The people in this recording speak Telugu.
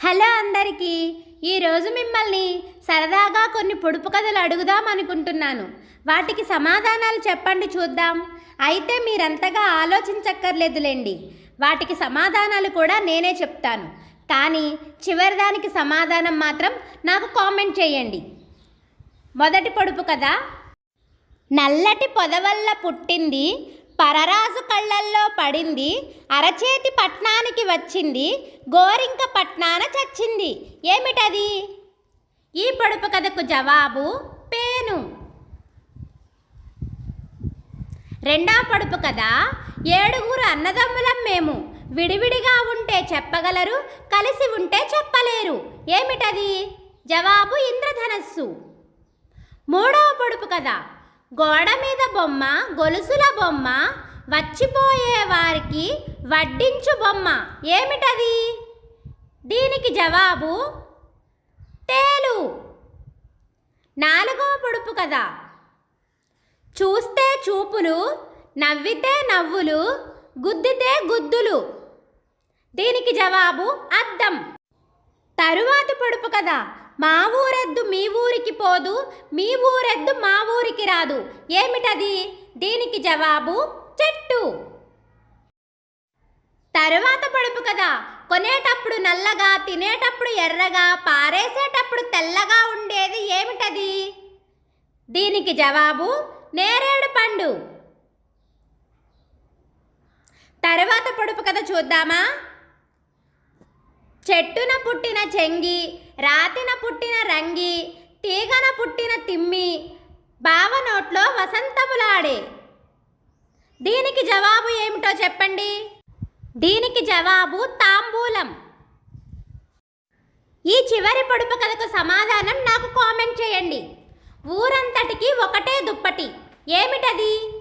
హలో అందరికీ. ఈరోజు మిమ్మల్ని సరదాగా కొన్ని పొడుపు కథలు అడుగుదాం అనుకుంటున్నాను. వాటికి సమాధానాలు చెప్పండి చూద్దాం. అయితే మీరంతగా ఆలోచించక్కర్లేదులేండి. వాటికి సమాధానాలు కూడా నేనే చెప్తాను. కానీ చివరిదానికి సమాధానం మాత్రం నాకు కామెంట్ చేయండి. మొదటి పొడుపు కథ. నల్లటి పొదవల్ల పుట్టింది పరరాజు కళ్ళల్లో పడింది. అరచేతి పట్నానికి వచ్చింది. గోరింక పట్నాన చచ్చింది. ఏమిటది? ఈ పొడుపు కథకు జవాబు పేను. రెండవ పొడుపు కథ ఏడుగురు అన్నదమ్ములం మేము. విడివిడిగా ఉంటే చెప్పగలరు కలిసి ఉంటే చెప్పలేరు. ఏమిటది? జవాబు ఇంద్రధనస్సు. మూడవ పొడుపు కథ గోడ మీద బొమ్మ గొలుసుల బొమ్మ వచ్చిపోయే వారికి వడ్డించు బొమ్మ. ఏమిటది? దీనికి జవాబు తేలు. నాలుగవ పొడుపు కదా చూస్తే చూపులు నవ్వితే నవ్వులు గుద్దితే గుద్దులు. దీనికి జవాబు అద్దం. తరువాతి పొడుపు కదా మా ఊరెద్దు మీ ఊరికి పోదు మీ ఊరెద్దు మా ఊరికి రాదు. ఏమిటది? దీనికి జవాబు చెట్టు. తరువాత పొడుపు కదా. కొనేటప్పుడు నల్లగా తినేటప్పుడు ఎర్రగా పారేసేటప్పుడు తెల్లగా ఉండేది ఏమిటది? దీనికి జవాబు నేరేడు పండు. తరువాత పొడుపు కథ చూద్దామా? చెట్టున పుట్టిన చెంగి రాతిన పుట్టిన రంగి తీగన పుట్టిన తిమ్మి బావ నోట్లో వసంతములాడే. దీనికి జవాబు ఏమిటో చెప్పండి? దీనికి జవాబు తాంబూలం. ఈ చివరి పొడుపు కథకు సమాధానం నాకు కామెంట్ చేయండి. ఊరంతటికి ఒకటే దుప్పటి. ఏమిటది?